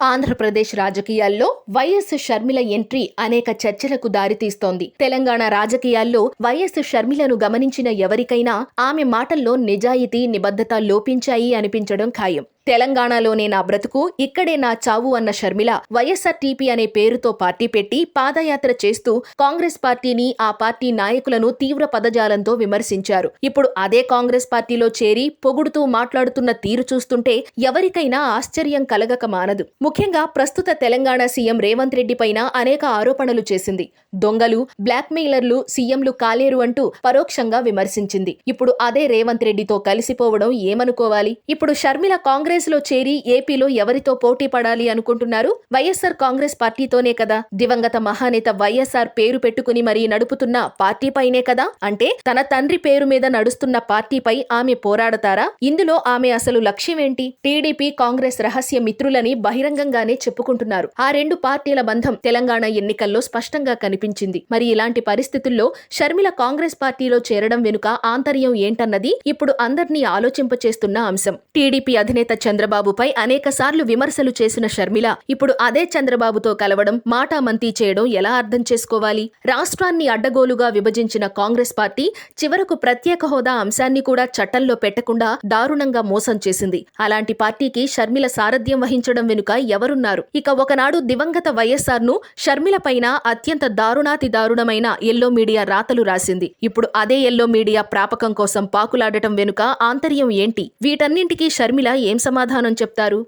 ఆంధ్రప్రదేశ్ రాజకీయాల్లో YS Sharmila entry అనేక చర్చలకు దారితీస్తోంది. తెలంగాణ రాజకీయాల్లో వైఎస్ షర్మిలను గమనించిన ఎవరికైనా ఆమె మాటల్లో నిజాయితీ నిబద్ధత లోపించాయి అనిపించడం ఖాయం. తెలంగాణలోనే నా బ్రతుకు ఇక్కడే నా చావు అన్న షర్మిల వైఎస్ఆర్ టీపీ అనే పేరుతో పార్టీ పెట్టి పాదయాత్ర చేస్తూ కాంగ్రెస్ పార్టీని ఆ పార్టీ నాయకులను తీవ్ర పదజాలంతో విమర్శించారు. ఇప్పుడు అదే కాంగ్రెస్ పార్టీలో చేరి పొగుడుతూ మాట్లాడుతున్న తీరు చూస్తుంటే ఎవరికైనా ఆశ్చర్యం కలగక మానదు. ముఖ్యంగా ప్రస్తుత తెలంగాణ సీఎం రేవంత్ రెడ్డి పైన అనేక ఆరోపణలు చేసింది. దొంగలు బ్లాక్మెయిలర్లు సీఎంలు కాలేరు అంటూ పరోక్షంగా విమర్శించింది. ఇప్పుడు అదే రేవంత్ రెడ్డితో కలిసిపోవడం ఏమనుకోవాలి? ఇప్పుడు షర్మిల కాంగ్రెస్ కాంగ్రెస్లో చేరి ఏపీలో ఎవరితో పోటీ పడాలి అనుకుంటున్నారు? వైఎస్ఆర్ కాంగ్రెస్ పార్టీతోనే కదా? దివంగత మహానేత వైఎస్ఆర్ పేరు పెట్టుకుని మరీ నడుపుతున్న పార్టీపైనే కదా? అంటే తన తండ్రి పేరు మీద నడుస్తున్న పార్టీపై ఆమె పోరాడతారా? ఇందులో ఆమె అసలు లక్ష్యం ఏంటి టీడీపీ కాంగ్రెస్ రహస్య మిత్రులని బహిరంగంగానే చెప్పుకుంటున్నారు. ఆ రెండు పార్టీల బంధం తెలంగాణ ఎన్నికల్లో స్పష్టంగా కనిపించింది. మరి ఇలాంటి పరిస్థితుల్లో షర్మిల కాంగ్రెస్ పార్టీలో చేరడం వెనుక ఆంతర్యం ఏంటన్నది ఇప్పుడు అందర్నీ ఆలోచింపచేస్తున్న అంశం. టీడీపీ అధినేత చంద్రబాబుపై అనేక సార్లు విమర్శలు చేసిన షర్మిల ఇప్పుడు అదే చంద్రబాబుతో కలవడం మాటామంతీ చేయడం ఎలా అర్థం చేసుకోవాలి? రాష్ట్రాన్ని అడ్డగోలుగా విభజించిన కాంగ్రెస్ పార్టీ చివరకు ప్రత్యేక హోదా అంశాన్ని కూడా చట్టంలో పెట్టకుండా దారుణంగా మోసం చేసింది. అలాంటి పార్టీకి షర్మిల సారథ్యం వహించడం వెనుక ఎవరున్నారు? ఇక ఒకనాడు దివంగత వైఎస్ఆర్ను షర్మిల పైన అత్యంత దారుణాతి దారుణమైన ఎల్లో మీడియా రాతలు రాసింది. ఇప్పుడు అదే ఎల్లో మీడియా ప్రాపకం కోసం పాకులాడటం వెనుక ఆంతర్యం ఏంటి? వీటన్నింటికీ షర్మిల ఏం సమాధానం చెప్తారు.